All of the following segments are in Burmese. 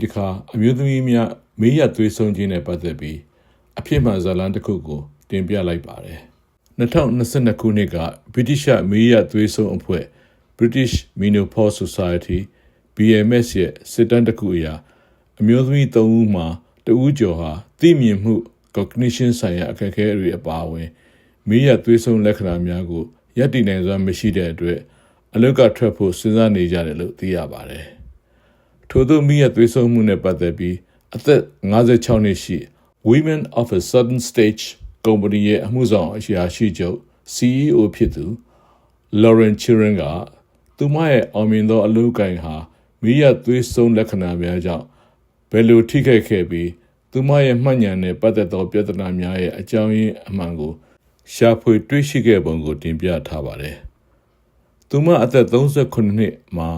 ဒီတစ်ခါအမျိုးသမီးများမေးရသွေးဆုံးခြင်းနဲ့ပတ်သက်ပြီးအဖြစ်မှန်ဇာလန်တစ်ခုကိုတင်ပြလိုက်ပါတယ်2022ခုနှစ်ကဗြိတိရှမေးရသွေးဆုံးအဖွဲ့ British Menopause Society BMS ရဲ့စစ်တမ်းတစ်ခုအရအမျိုးသမီး၃ဦးမှာတဦးကျော်ဟာသိမြင်မှု cognition ဆိုင်ရာအခက်အခဲတွေအပါအဝင်မေးရသွေးဆုံးလက္ခဏာများကိုရပ်တည်နိုင်စွမ်းမရှိတဲ့အတွက်အလုတ်ကထွက်ဖို့စဉ်းစားနေကြတယ်လို့သိရပါတယ်။ ထို့သောမိရသွေးဆုံးမှုနဲ့ပတ်သက်ပြီးအသက်56နှစ်ရှိ Women of a Sudden Stage ကုမ္ပဏီရဲ့အမှုဆောင်အရာရှိချုပ် CEO ဖြစ်သူ Lauren Chiren ကသူမရဲ့အောင်မြင်သောအလုပ်ကိုင်ဟာမိရသွေးဆုံးလက္ခဏာများကြောင့်ဘယ်လိုထိခိုက်ခဲ့ပြီးသူမရဲ့မှတ်ဉာဏ်နဲ့ပတ်သက်သောပြဿနာများရဲ့အကြောင်းရင်းအမှန်ကိုရှာဖွေတွေ့ရှိခဲ့ပုံကိုတင်ပြထားပါတယ်။သူမအသက်38နှစ်မှာ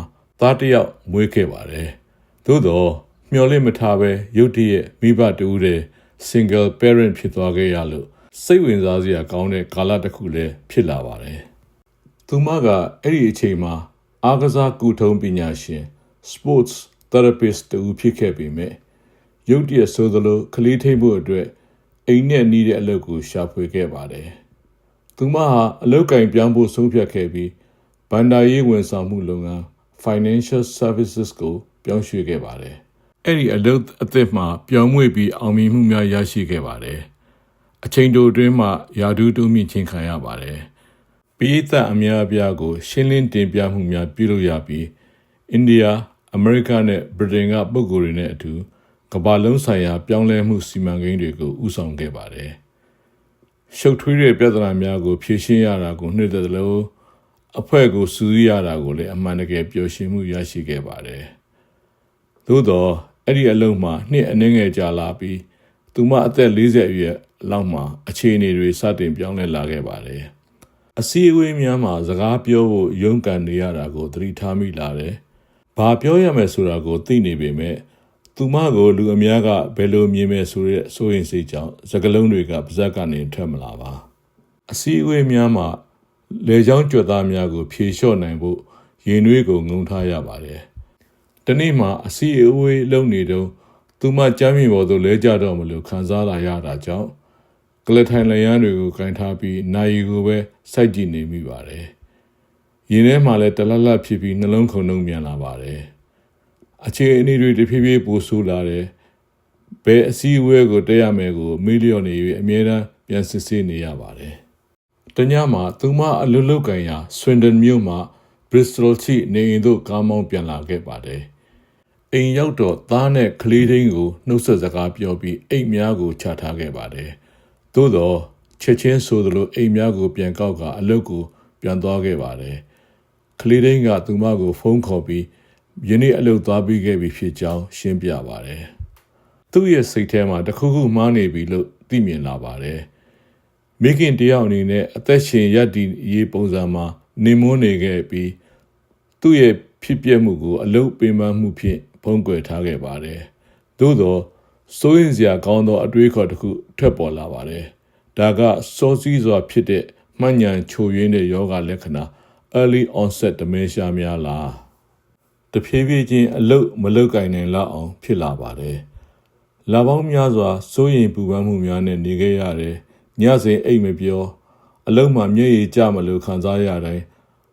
သားတစ်ယောက်မွေးခဲ့ပါတယ်။ သို့တော့မျှော်လင့်မထားပဲရုတ်တရက်မိဘတူဦးတဲ့ single parent ဖြစ်သွားခဲ့ရလို့စိတ်ဝင်စားစရာကောင်းတဲ့ကာလတစ်ခုလည်းဖြစ်လာပါတယ်။သူမကအဲ့ဒီအချိန်မှာအားကစားကုထုံးပညာရှင် sports therapist တူဖြစ်ခဲ့ပေမဲ့ရုတ်တရက်ဆိုသလိုကလေးထိန်ဖို့အတွက်အိမ်နဲ့နီးတဲ့အလုပ်ကိုရှာဖွေခဲ့ပါတယ်။သူမဟာအလုပ်ကင်ပြောင်းဖို့ဆုံးဖြတ်ခဲ့ပြီးဘန်ဒါရေးဝန်ဆောင်မှုလုပ်ငန်း financial services ကို ပြောင်းရွှေ့ခဲ့ပါတယ်။အဲ့ဒီအလုပ်အသစ်မှာပြောင်းမွေ့ပြီးအောင်မြင်မှုများရရှိခဲ့ပါတယ်။အချိန်တိုအတွင်းမှာယာဒူးတိုးမြင့်ခြင်းခံရပါတယ်။ပိဋကတ်အများအပြားကို ရှင်းလင်းတင်ပြမှုများပြုလုပ်ရပြီးအိန္ဒိယအမေရိကနဲ့ဗြိတိန်ကပုဂ္ဂိုလ်တွေနဲ့အတူကမ္ဘာလုံးဆိုင်ရာပြောင်းလဲမှုစီမံကိန်းတွေကိုဥဆောင်ခဲ့ပါတယ်။ရှုပ်ထွေးတဲ့ပြဿနာများကိုဖြေရှင်းရတာကိုနှိမ့်တဲ့လို့အဖွဲ့ကိုစူးစီးရတာကိုလည်းအမှန်တကယ်ပျော်ရွှင်မှုရရှိခဲ့ပါတယ်။ သို့တော့အဲ့ဒီအလုံးမှာနှစ်အနည်းငယ်ကြာလာပြီးသူမအသက်40အရွယ်လောက်မှာအခြေအနေတွေစတင်ပြောင်းလဲလာခဲ့ပါတယ်။အစည်းအဝေးများမှာစကားပြောဖို့ရုန်းကန်နေရတာကိုသတိထားမိလာတယ်။ဘာပြောရမယ်ဆိုတာကိုသိနေပေမဲ့သူမကိုလူအများကဘယ်လိုမြင်မဲ့ဆိုတဲ့စိုးရင်စိတ်ကြောင့်စကလုံးတွေကပါဇက်ကနေထွက်မလာပါအစည်းအဝေးများမှာလေချောင်းကြွက်သားများကိုဖြေလျှော့နိုင်ဖို့ရင်နှွေးကိုငုံထားရပါတယ်။ ဒီနေ့မှာအစည်းအဝေးလုပ်နေတော့သူမကြမ်းမြင်ပေါ်သို့လဲကြတော့မလို့ခံစားလာရတာကြောင့်ကလထိုင်လျန်းတွေကိုကင်ထားပြီးနိုင်ကိုပဲစိုက်ကြည့်နေမိပါတယ်။ရင်ထဲမှာလည်းတလတ်လတ်ဖြစ်ပြီးနှလုံးခုန်နှုံမြန်လာပါတယ်။အခြေအနေတွေတဖြည်းဖြည်းပိုဆိုးလာတယ်။ဘယ်အစည်းအဝေးကိုတက်ရမယ်ကိုမီလီယံနေ၍အမြဲတမ်းပြန်စစ်ဆေးနေရပါတယ်။တညမှာသူမအလုလုကန်ရာဆွင်ဒန်မြို့မှာဘရစ္စတယ်ချိနေအိမ်သို့ကားမောင်းပြန်လာခဲ့ပါတယ်။ အိမ်ရောက်တော့သားနဲ့ကလေးတိုင်းကိုနှုတ်ဆက်စကားပြောပြီးအိမ်များကိုချထားခဲ့ပါတယ်။သို့တော့ချက်ချင်းဆိုသလိုအိမ်များကိုပြန်ကောက်ကအလုတ်ကိုပြန်သွားခဲ့ပါတယ်။ကလေးတိုင်းကသူမကိုဖုန်းခေါ်ပြီးယနေ့အလုတ်သွားပြီးခဲ့ပြီဖြစ်ကြောင်းရှင်းပြပါတယ်။သူ့ရဲ့စိတ်ထဲမှာတခုခုမှားနေပြီလို့သိမြင်လာပါတယ်။မိခင်တယောက်အနေနဲ့အသက်ရှင်ရပ်တည်ရေးပုံစံမှာနေမွန်းနေခဲ့ပြီးသူ့ရဲ့ဖြစ်ပျက်မှုကိုအလုတ်ပင်ပန်းမှုဖြင့် ဖုံးကွယ်ထားခဲ့ပါတယ်။သို့သောစိုးရင်စရာကောင်းသောအတွေးခေါ်တစ်ခုထွက်ပေါ်လာပါတယ်။ဒါကစောစီးစွာဖြစ်တဲ့မှန်ညံချိုရင်းတဲ့ယောဂလက္ခဏာ early onset dementia များလားတဖြည်းဖြည်းချင်းအလုတ်မလုတ်ကင်နိုင်လောက်အောင်ဖြစ်လာပါတယ်။လာပေါင်းများစွာစိုးရင်ပူပန်မှုများနဲ့နေခဲ့ရတယ်။ညစဉ်အိတ်မပြောအလုံးမှမျက်ရည်ကျမလို့ခံစားရတိုင်း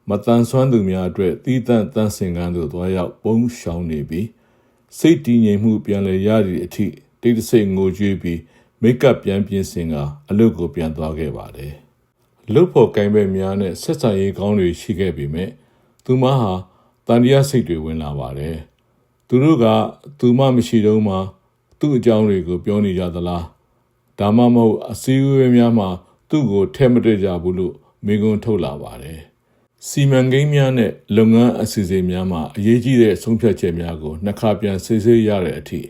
မတန်ဆွမ်းသူများအတွက်တီးတန့်တန်းစင်ကန်းသို့သွားရောက်ပုံရှောင်နေပြီး စိတ်တည်ငြိမ်မှုပြန်လည်ရသည့်အထိတိတ်တဆိတ်ငိုကြွေးပြီးမိတ်ကပ်ပြန်ပြင်ဆင်ကအလုပ်ကိုပြန်သွားခဲ့ပါတယ်။လုတ်ဖို့ကိုင်းပဲများနဲ့ဆက်ဆံရေးကောင်းတွေရှိခဲ့ပေမဲ့သူမဟာတန်တရားစိတ်တွေဝင်လာပါတယ်။သူတို့ကသူမမရှိတော့မှသူ့အကြောင်းတွေကိုပြောနေကြသလား။ဒါမှမဟုတ်အစည်းအဝေးများမှာသူ့ကိုထဲမတွေ့ကြဘူးလို့မိကွန်းထုတ်လာပါတယ်။ စီမံကိန်းများနဲ့လုပ်ငန်းအစီအစဉ်များမှာအရေးကြီးတဲ့ဆုံးဖြတ်ချက်များကိုနှစ်ခါပြန်ဆေးဆေးရတဲ့အထိ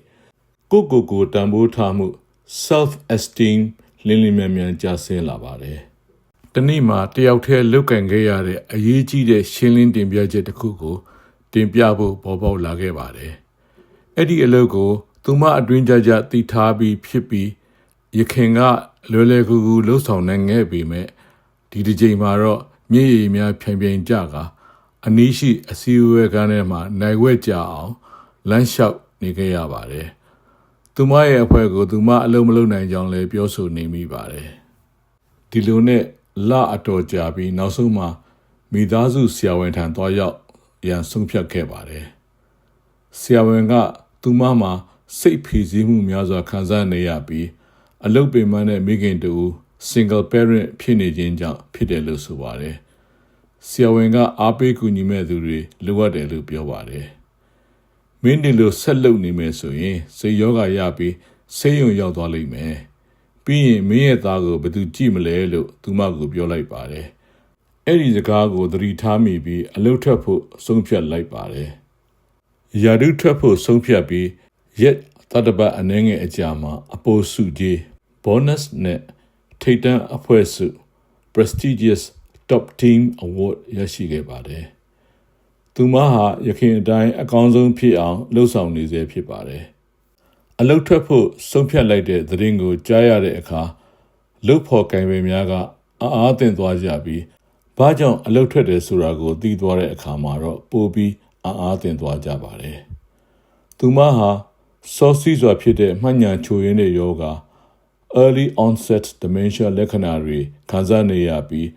ကိုကိုကိုတန်ဖိုးထားမှု self esteem လင်းလင်းမြန်မြန်ကျဆင်းလာပါတယ်။ဒီနေ့မှာတယောက်တည်းလုတ်ကန်ခဲ့ရတဲ့အရေးကြီးတဲ့ရှင်းလင်းတင်ပြချက်တစ်ခုကို တင်ပြဖို့ပေါ်ပေါက်လာခဲ့ပါတယ်။အဲ့ဒီအလုပ်ကို သူမအတွင်းကြကြသိထားပြီးဖြစ်ပြီးရခင်ကလွယ်လွယ်ကူကူလှုပ်ဆောင်နိုင်ခဲ့ပေမဲ့ဒီတစ်ချိန်မှာတော့ မြေရည်များဖြိုင်ဖြိုင်ကြကအနီးရှိအစည်းအဝေးကန်းထဲမှာနိုင်ဝဲကြအောင်လမ်းလျှောက်နေခဲ့ရပါတယ်။သူမရဲ့အဖွဲ့ကိုသူမအလုံးမလုံးနိုင်ကြောင်းလည်းပြောဆိုနေမိပါတယ်။ဒီလိုနဲ့လအတော်ကြာပြီးနောက်ဆုံးမှာမိသားစုဆရာဝန်ထံသွားရောက်ရန်ဆုံးဖြတ်ခဲ့ပါတယ်။ဆရာဝန်ကသူမမှာစိတ်ဖိစီးမှုများစွာခံစားနေရပြီးအလုတ်ပင်မနဲ့မိခင်တူ single parent ဖြစ်နေခြင်းကြောင့်ဖြစ်တယ်လို့ဆိုပါတယ်။ဆရာဝန်ကအားပေးကူညီမဲ့သူတွေလိုအပ်တယ်လို့ပြောပါတယ်။မင်းဒီလိုဆက်လုပ်နေမယ်ဆိုရင်စိတ်ယောဂရပြီးဆေးရုံရောက်သွားလိမ့်မယ်။ပြီးရင်မင်းရဲ့သားကိုဘယ်သူကြည့်မလဲလို့သူမကိုပြောလိုက်ပါတယ်။အဲ့ဒီစကားကိုသတိထားမိပြီးအလုတ်ထွက်ဖို့ဆုံးဖြတ်လိုက်ပါတယ်။ယာဒုထွက်ဖို့ဆုံးဖြတ်ပြီးရက်တတပတ်အနှဲငယ်အကြာမှာအပိုစုကြီး bonus နဲ့ ထိပ်တန်းအဖွဲ့စု prestigious top team award ရရှိခဲ့ပါတယ်။သူမဟာရခင်အတိုင်းအကောင်းဆုံးဖြစ်အောင်လှုပ်ဆောင်နေစေဖြစ်ပါတယ်။အလုတ်ထွက်ဖို့ဆုံးဖြတ်လိုက်တဲ့သတင်းကိုကြားရတဲ့အခါလှုပ်ဖို့ကံပင်များကအာအားတင်သွားကြပြီးဘာကြောင့်အလုတ်ထွက်တယ်ဆိုတာကိုသိသွားတဲ့အခါမှာတော့ပိုပြီးအာအားတင်သွားကြပါတယ်။သူမဟာစောစီးစွာဖြစ်တဲ့မှတ်ညာချိုရင်းတဲ့ယောဂ early onset dementia လက္ခဏာတွေခံစားနေရပြီး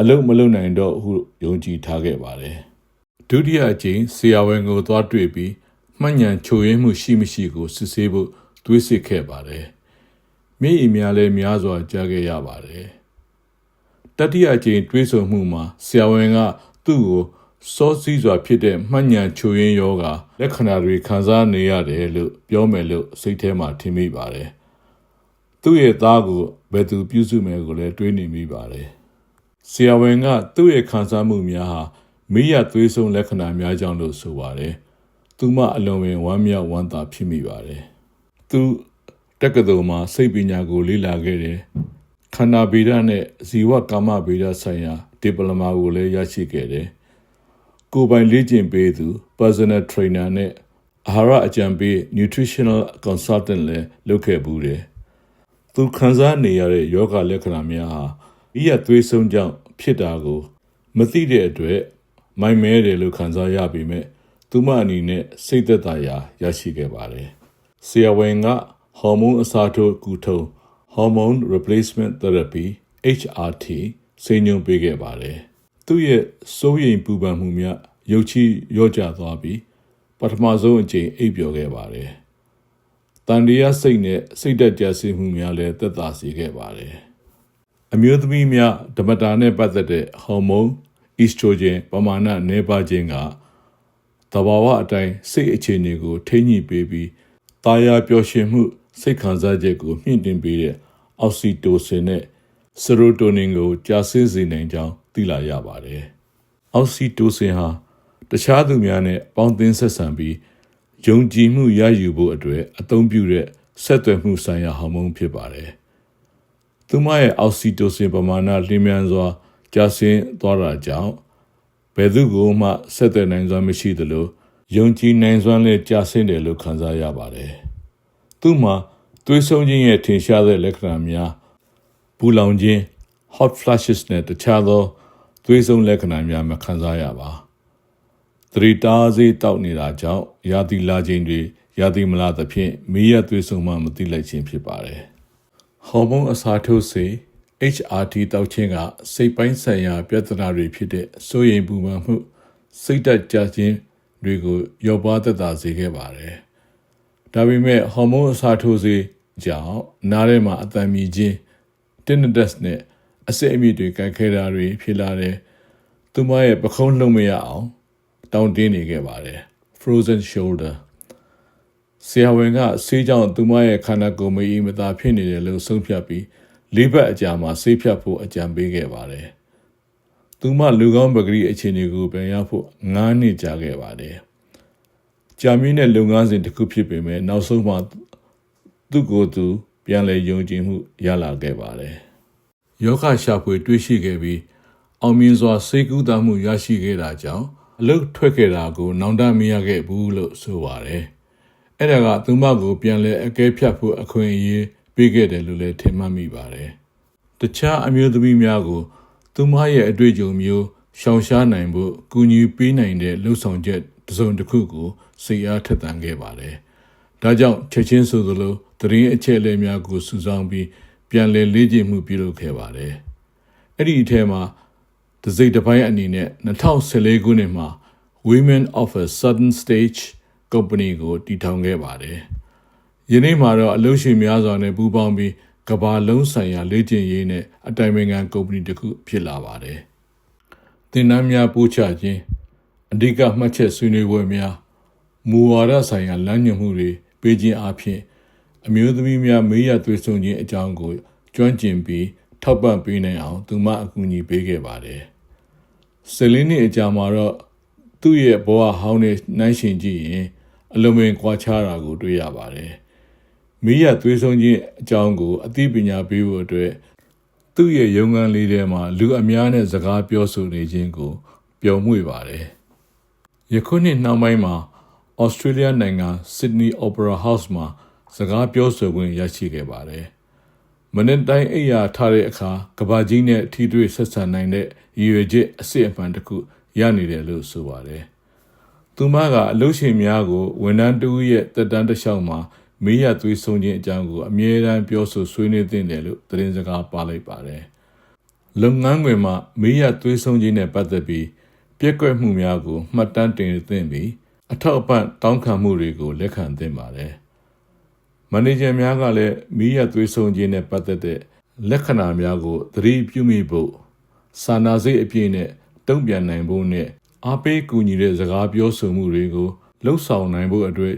အလုမလုံနိုင်တော့ဟုယုံကြည်ထားခဲ့ပါတယ်။ဒုတိယအကြိမ်ဆရာဝန်ကိုသွားတွေ့ပြီးမှတ်ညာချိုရင်းမှုရှိမရှိကိုစစ်ဆေးဖို့တွေးစစ်ခဲ့ပါတယ်။မျက်ရည်များလည်းများစွာကြားခဲ့ရပါတယ်။တတိယအကြိမ်တွေးဆုံမှုမှာဆရာဝန်ကသူ့ကိုစောစီးစွာဖြစ်တဲ့မှတ်ညာချိုရင်းယောဂလက္ခဏာတွေခံစားနေရတယ်လို့ပြောမယ်လို့စိတ်ထဲမှာထင်မိပါတယ်။ သူ့ရဲ့သားကိုဘယ်သူပြုစုမယ်ကိုလည်းတွေးနေမိပါတယ်။ဆရာဝန်ကသူ့ရဲ့ခံစားမှုများဟာမိရသွေးဆုံးလက္ခဏာများကြောင့်လို့ဆိုပါတယ်။သူမအလွန်ပင်ဝမ်းမြောက်ဝမ်းသာဖြစ်မိပါတယ်။သူတက္ကသိုလ်မှာစိတ်ပညာကိုလေ့လာခဲ့တယ်။ခန္ဓာဗေဒနဲ့ဇီဝကာမဗေဒဆိုင်ရာဒီပလိုမာကိုလည်းရရှိခဲ့တယ်။ကိုယ်ပိုင်လေ့ကျင့်ပေးသူ personal trainer နဲ့အာဟာရအကြံပေး nutritional consultant လည်းလုပ်ခဲ့ဘူးတယ်။ သူခံစားနေရတဲ့ယောဂလက္ခဏာများဟာဤရသွေးဆုံးကြောင့်ဖြစ်တာကို မသိတဲ့အတွက်မိုင်မဲတယ်လို့ခံစားရပေမဲ့သူမအနေနဲ့စိတ်သက်သာရာရရှိခဲ့ပါတယ်။ဆရာဝန်ကဟော်မုန်းအစားထိုးကူထုံ hormone replacement therapy HRT ဆေးညွှန်းပေးခဲ့ပါတယ်။သူ့ရဲ့စိုးရိမ်ပူပန်မှုများရုတ်ချီရော့ကျသွားပြီးပထမဆုံးအကြိမ်အိပ်ပျော်ခဲ့ပါတယ်။ တန်တရားစိတ်နဲ့စိတ်သက်ကြဆင်းမှုများလည်းသက်သာစေခဲ့ပါတယ်။အမျိုးသမီးများဓမ္မတာနဲ့ပတ်သက်တဲ့ဟော်မုန်းအီစထရိုဂျင်ပမာဏနည်းပါးခြင်းကတဘာဝအတိုင်းစိတ်အခြေအနေကိုထိန်းညှိပေးပြီးတာယာပျော်ရွှင်မှု စိတ်ခံစားချက်ကိုမြင့်တင်ပေးတဲ့အောက်ဆီတိုဆင်နဲ့ဆီရိုတိုနင်ကိုကြာဆင်းစေနိုင်ကြောင်းသိလာရပါတယ်။အောက်ဆီတိုဆင်ဟာတခြားသူများနဲ့ပေါင်းသင်းဆက်ဆံပြီး ယုံကြည်မှုရယူဖို့အတွက်အသုံးပြုတဲ့ဆက်သွယ်မှုဆိုင်ရာဟော်မုန်းဖြစ်ပါတယ်။သူမရဲ့အောက်ဆီတိုဆင်ပမာဏလျင်မြန်စွာကျဆင်းသွားတာကြောင့်ဘယ်သူကိုမှဆက်သွယ်နိုင်စွမ်းမရှိသလိုယုံကြည်နိုင်စွမ်းလည်းကျဆင်းတယ်လို့ခံစားရပါတယ်။သူ့မှာသွေးဆုံးခြင်းရဲ့ထင်ရှားတဲ့လက္ခဏာများပူလောင်ခြင်း hot flashes နဲ့တခြားသောသွေးဆုံးလက္ခဏာများမခံစားရပါ သတိတားစေးတောက်နေတာကြောင့်ရာသီလာခြင်းတွေရာသီမလာသဖြင့်မေးရသွေးဆုံးမှမသိလိုက်ခြင်းဖြစ်ပါတယ်ဟော်မုန်းအစာထိုးစေ HRT တောက်ခြင်းကစိတ်ပိုင်းဆိုင်ရာ ပြဿနာတွေဖြစ်တဲ့စိုးရိမ်ပူပန်မှု စိတ်တက်ကြခြင်းတွေကိုရောပါသက်သာစေခဲ့ပါတယ်ဒါပေမဲ့ဟော်မုန်းအစာထိုးစေကြောင့်နားထဲမှာအတံမြည်ခြင်း tinnitus နဲ့အစစ်အမြစ်တွေကခဲတာတွေဖြစ်လာတယ်။သူမရဲ့ပခုံးလုံးမရအောင် တောင်းတင်းနေခဲ့ပါတယ် frozen shoulder ဆရာဝန်ကဆေးကြောင့်သူမရဲ့ခန္ဓာကိုယ်မအေးမသာဖြစ်နေတယ်လို့ဆုံးဖြတ်ပြီးလေးဘက်အကြာမှာဆေးဖြတ်ဖို့အကြံပေးခဲ့ပါတယ်။သူမလူကောင်းပဂရီအခြေအနေကိုပြန်ရဖို့9နှစ်ကြာခဲ့ပါတယ်။ကြာမြင့်တဲ့လုပ်ငန်းစဉ်တစ်ခုဖြစ်ပေမဲ့နောက်ဆုံးမှာသူ့ကိုယ်သူပြန်လည်ယုံကြည်မှုရလာခဲ့ပါတယ်။ယောဂရှာဖွေတွေ့ရှိခဲ့ပြီးအောင်မြင်စွာစေကူးသားမှုရရှိခဲ့တာကြောင့် အလုတ်ထွက်ခဲ့တာကို နောင်တမရခဲ့ဘူးလို့ဆိုပါတယ်။အဲ့ဒါကသူမကိုပြန်လဲအကဲဖြတ်ဖို့အခွင့်အရေးပေးခဲ့တယ်လို့လည်းထင်မှတ်မိပါတယ်။တခြားအမျိုးသမီးများကို သူမရဲ့အတွေ့အကြုံမျိုးရှောင်ရှားနိုင်ဖို့ကူညီပေးနိုင်တဲ့လှုပ်ဆောင်ချက်တစ်စုံတစ်ခုကိုစိတ်အားထက်သန်ခဲ့ပါတယ်ဒါကြောင့်ချက်ချင်းဆိုသလိုသတင်းအချက်အလက်များကိုစုဆောင်းပြီးပြန်လည်လေ့ကျင့်မှုပြုလုပ်ခဲ့ပါတယ်။အဲ့ဒီအထဲမှာ တစိမ့်တစ်ပိုင်းအနေနဲ့2014ခုနှစ်မှာ Women of a Sudden Stage Company ကိုတည်ထောင်ခဲ့ပါတယ်။ယနေ့မှာတော့အလုပ်ရှင်များစွာနဲ့ပူးပေါင်းပြီးကဘာလုံးဆိုင်ရာလေ့ကျင့်ရေးနဲ့အတိုင်ပင်ခံကုမ္ပဏီတစ်ခုဖြစ်လာပါတယ်။သင်တန်းများပို့ချခြင်းအဓိကမှတ်ချက်ဆွေးနွေးပွဲများမူဝါဒဆိုင်ရာလမ်းညွှန်မှုတွေပေးခြင်းအပြင်အမျိုးသမီးများမေးရသွေးဆုံခြင်းအကြောင်းကိုကျွမ်းကျင်ပြီးထောက်ပံ့ပေးနိုင်အောင်သူမအကူအညီပေးခဲ့ပါတယ်။ ဆယ်လင်းနှစ်အကြာမှာတော့သူ့ရဲ့ဘဝဟောင်းနဲ့နှိုင်းယှဉ်ကြည့်ရင်အလုံးမင်းကွာခြားတာကိုတွေ့ရပါတယ်။မေးရသွေးဆုံခြင်းအကြောင်းကိုအသိပညာပေးဖို့အတွက်သူ့ရဲ့ရုံးခန်းလေးထဲမှာလူအများနဲ့စကားပြောဆိုနေခြင်းကိုပျော်မွေ့ပါတယ်။ယခုနှစ်နောက်ပိုင်းမှာဩစတြေးလျနိုင်ငံ Sydney Opera House မှာစကားပြောဆိုခွင့်ရရှိခဲ့ပါတယ်။ မနေ့တိုင်းအိယာထားတဲ့အခါကဘာကြီးနဲ့ထီးတွေ့ဆက်ဆံနိုင်တဲ့ရည်ရွယ်ချက်အစစ်အမှန်တစ်ခုရနေတယ်လို့ဆိုပါတယ်။သူမကအလုပ်ရှင်များကိုဝန်ထမ်းတူရဲ့တက်တန်းတစ်လျှောက်မှာမေးရသွေးဆုံးခြင်းအကြောင်းကိုအမြဲတမ်းပြောဆိုဆွေးနွေးသင့်တယ်လို့သတင်းစကားပါလိုက်ပါတယ်။လုပ်ငန်းခွင်မှာမေးရသွေးဆုံးခြင်းနဲ့ပတ်သက်ပြီးပြက်ကွက်မှုများကိုမှတ်တမ်းတင်သင့်ပြီးအထောက်အပံ့တောင်းခံမှုတွေကိုလက်ခံသင့်ပါတယ်။ မန်နေဂျာများကလည်းမီးရသွေးဆုံခြင်းနဲ့ပတ်သက်တဲ့လက္ခဏာများကိုသတိပြုမိဖို့စာနာစိတ်အပြည့်နဲ့တုံ့ပြန်နိုင်ဖို့နဲ့အားပေးကူညီတဲ့စကားပြောဆိုမှုတွေကိုလှုပ်ဆောင်နိုင်ဖို့အတွက်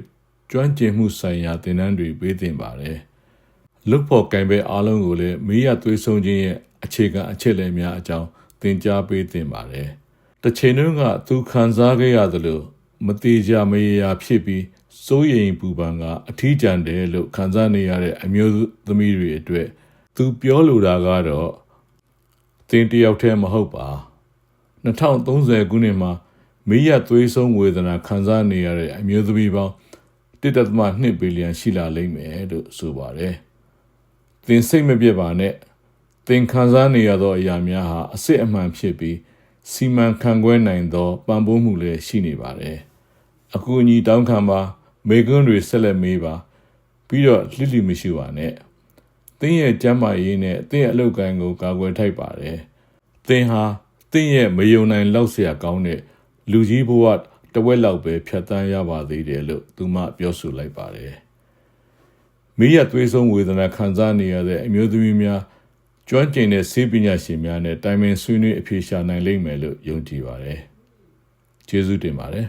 ကျွမ်းကျင်မှုဆိုင်ရာသင်တန်းတွေပေးသင့်ပါတယ်။လုတ်ဖို့ကင်ပဲအားလုံးကိုလည်းမီးရသွေးဆုံခြင်းရဲ့အခြေခံအချက်အလက်များအကြောင်းသင်ကြားပေးသင့်ပါတယ်။တစ်ချိန်တုန်းကသူခံစားခဲ့ရသလိုမတိကြမရရာဖြစ်ပြီး စိုးရိမ်ပူပန်ကအထီးကျန်တယ်လို့ခံစားနေရတဲ့အမျိုးသမီးတွေအတွက်သူပြောလိုတာကတော့သင်တယောက်တည်းမဟုတ်ပါ2030ခုနှစ်မှာမိရသွေးဆုံးဝေဒနာခံစားနေရတဲ့အမျိုးသမီးပေါင်း1.2ဘီလီယံရှိလာလိမ့်မယ်လို့ဆိုပါတယ်သင်စိတ်မပြတ်ပါနဲ့သင်ခံစားနေရသောအရာများဟာအစစ်အမှန်ဖြစ်ပြီးစီမံခန့်ခွဲနိုင်သောပံ့ပိုးမှုလည်းရှိနေပါတယ်အကူအညီတောင်းခံပါ မေကွန်းတွေဆက်လက်မေးပါပြီးတော့လှိလိမရှိပါနဲ့သင်ရဲ့ကျမ်းမာရေးနဲ့သင်ရဲ့အလုပ်ကိုင်ကိုကာကွယ်ထိုက်ပါတယ်သင်ဟာသင်ရဲ့မယုံနိုင်လောက်เสียကောင်းတဲ့လူကြီးဘဝတဝက်လောက်ပဲဖြတ်တန်းရပါသေးတယ်လို့သူမပြောဆိုလိုက်ပါတယ်မိရသွေးဆုံးဝေဒနာခံစားနေရတဲ့အမျိုးသမီးများကျွမ်းကျင်တဲ့ဆေးပညာရှင်များနဲ့တိုင်ပင်ဆွေးနွေးအဖြေရှာနိုင်လိမ့်မယ်လို့ယုံကြည်ပါတယ်ကျေးဇူးတင်ပါတယ်